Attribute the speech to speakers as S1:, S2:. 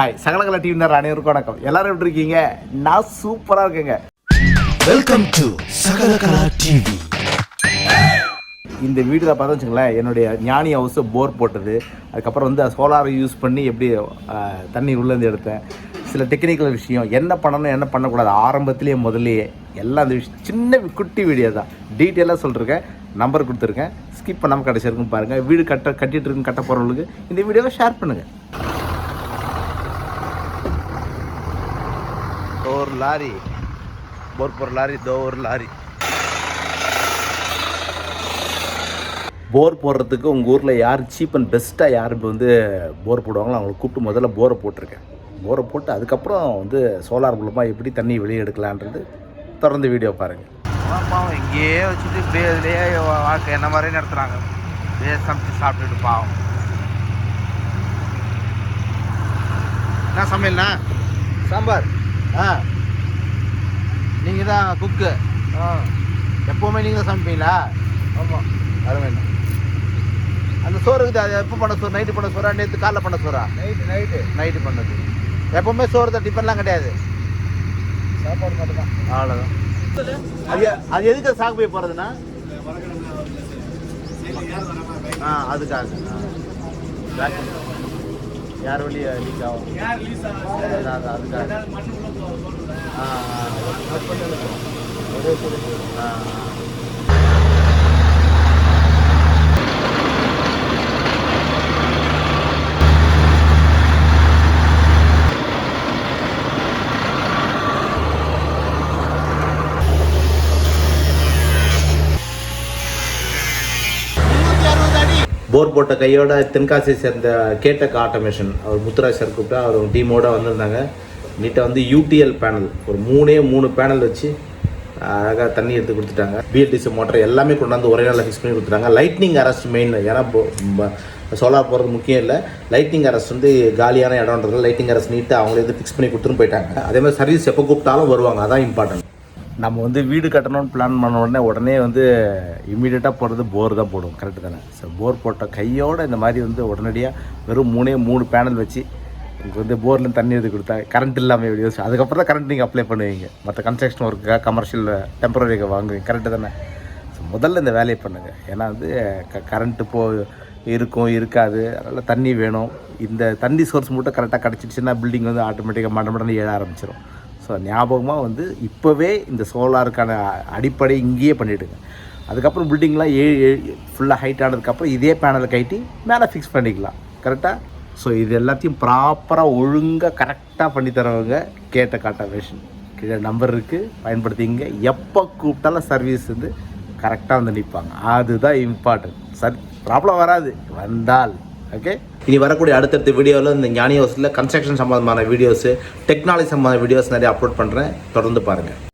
S1: Hi சகலகல டிவினர் அனைவருக்கும் வணக்கம். எல்லாரும் எப்படி இருக்கீங்க? நான் சூப்பராக இருக்கேங்க.
S2: வெல்கம் டு சகலகலா டிவி
S1: இந்த வீடியோவில் பார்த்தா வச்சுங்களேன் என்னுடைய ஞானி ஹவுஸை போர் போட்டது. அதுக்கப்புறம் வந்து சோலாரை யூஸ் பண்ணி எப்படி தண்ணி உள்ளேருந்து எடுத்தேன். சில டெக்னிக்கல் விஷயம் என்ன பண்ணணும் என்ன பண்ணக்கூடாது ஆரம்பத்திலேயே முதல்லயே எல்லாம் அந்த விஷயம் சின்ன குட்டி வீடியோ தான். டீட்டெயிலாக சொல்லிருக்கேன். நம்பர் கொடுத்துருக்கேன். ஸ்கிப் பண்ணாமல் கடைசி வரைக்கும் பாருங்கள் வீடு கட்ட கட்டிட்டு இருக்கு கட்ட போகிறவங்களுக்கு இந்த வீடியோவை ஷேர் பண்ணுங்கள் ஒரு லாரி போர் போகிற லாரி தோ ஒரு லாரி போர் போடுறதுக்கு உங்கள் ஊரில் யார் சீப் அண்ட் பெஸ்ட்டாக யார் வந்து போர் போடுவாங்களோ அவங்களை கூப்பிட்டு முதல்ல போரை போட்டிருக்கேன். போரை போட்டு அதுக்கப்புறம் வந்து சோலார் மூலமாக எப்படி தண்ணி வெளியே எடுக்கலான்றது தொடர்ந்து வீடியோ பாருங்கள்
S3: பாவம் இங்கேயே வச்சுட்டு இப்படியே இதுலேயே வாழ்க்கை என்ன மாதிரி நடத்துகிறாங்க இப்படியே சமைச்சு சாப்பிட்டுட்டு பாவம். என்ன சமையல்ண்ணா?
S1: சாம்பார்.
S3: ஆ. நீங்கள் தான் குக்கு எப்போவுமே நீங்கள் தான் சமைப்பீங்களா
S1: ஆமாம்
S3: அருமைண்ணா அந்த சோறு இருக்குது அது எப்போ பண்ண சோறு? நைட்டு பண்ண சோறா? நேற்று காலைல பண்ண சோறா?
S1: நைட்டு நைட்டு
S3: நைட்டு பண்ணது. எப்போவுமே சோறு தான் டிஃபன்லாம் கிடையாது.
S1: சாப்பாடு மட்டும்தான்.
S3: அவ்வளோதான் அது அது எதுக்கு சாகு போய் போகிறதுண்ணா ஆ அதுக்காக. ஆ. யார் வழியா லீக் ஆகும்? அதான், அதுக்காக. ஆ, ஆ. ஆ,
S1: போர் போட்ட கையோட தென்காசியை சேர்ந்த கேட்டக் ஆட்டோமேஷன் அவர் முத்துராஜ் சார் கூப்பிட்டு அவர் டீமோட வந்திருந்தாங்க. நீட்டாக வந்து யூடிஎல் பேனல் ஒரு மூணே மூணு பேனல் வச்சு அழகாக தண்ணி எடுத்து கொடுத்துட்டாங்க. பிஎல்டிசி மோட்டர் எல்லாமே கொண்டாந்து ஒரே நாளில் ஃபிக்ஸ் பண்ணி கொடுத்துட்டாங்க. லைட்னிங் அரெஸ்ட் மெயின் ஏன்னா சோலார் போகிறது முக்கியம் இல்லை. லைட்னிங் அரெஸ்ட் வந்து காலியான இடம்ன்றது லைட்னிங் அரெஸ்ட் நீட்டாக அவங்களே வந்து ஃபிக்ஸ் பண்ணி கொடுத்துட்டு போயிட்டாங்க. அதே மாதிரி சர்வீஸ் எப்போ கூப்பிட்டாலும் வருவாங்க. அதான் இம்பார்ட்டன்ட் நம்ம வந்து வீடு கட்டணும்னு பிளான் பண்ண உடனே உடனே வந்து இமீடியட்டாக போடுறது போர் தான் போடுவோம் கரெக்டு தானே? ஸோ போர் போட்ட கையோடு இந்த மாதிரி வந்து உடனடியாக வெறும் மூணே மூணு பேனல் வச்சு உங்களுக்கு வந்து போர்லேருந்து தண்ணி எடுத்து கொடுத்தா கரண்ட் இல்லாமல் எப்படி யோசிச்சு அதுக்கப்புறம் தான் கரண்ட் நீங்கள் அப்ளை பண்ணுவீங்க. மற்ற கன்ஸ்ட்ரக்ஷன் ஒர்க்குக்காக கமர்ஷியல் டெம்பரரிக்கு வாங்குவீங்க. கரெக்டு தானே? ஸோ முதல்ல இந்த வேலையை பண்ணுங்கள் ஏன்னா வந்து க கரண்ட்டு போ இருக்கும் இருக்காது. அதனால் தண்ணி வேணும். இந்த தண்ணி சோர்ஸ் மட்டும் கரெக்டாக கிடச்சிடுச்சுன்னா பில்டிங் வந்து ஆட்டோமேட்டிக்காக மட மடன்னு ஏழ ஆரம்பிச்சிடும் ஸோ ஞாபகமாக வந்து இப்போவே இந்த சோலாருக்கான அடிப்படை இங்கேயே பண்ணிவிடுங்க அதுக்கப்புறம் பில்டிங்லாம் ஏ ஃபுல்லாக ஹைட் ஆனதுக்கப்புறம் இதே பேனலை கட்டி மேலே ஃபிக்ஸ் பண்ணிக்கலாம். கரெக்டாக ஸோ இது எல்லாத்தையும் ப்ராப்பராக ஒழுங்காக கரெக்டாக பண்ணி தரவங்க கேட்ட காட்டவேஷன் கீழே நம்பர் இருக்குது பயன்படுத்திங்க. எப்போ கூப்பிட்டாலும் சர்வீஸ் வந்து கரெக்டாக வந்து நிற்பாங்க அதுதான் இம்பார்ட்டன்ட் சர் ப்ராப்ளம் வராது. வந்தால் ஓகே இனி வரக்கூடிய அடுத்தடுத்த வீடியோவில் இந்த ஞானி ஹவுஸில் கன்ஸ்ட்ரக்ஷன் சம்மந்தமான வீடியோஸு டெக்னாலஜி சம்மந்தமான வீடியோஸ் நிறைய அப்லோட் பண்ணுறேன் தொடர்ந்து பாருங்கள்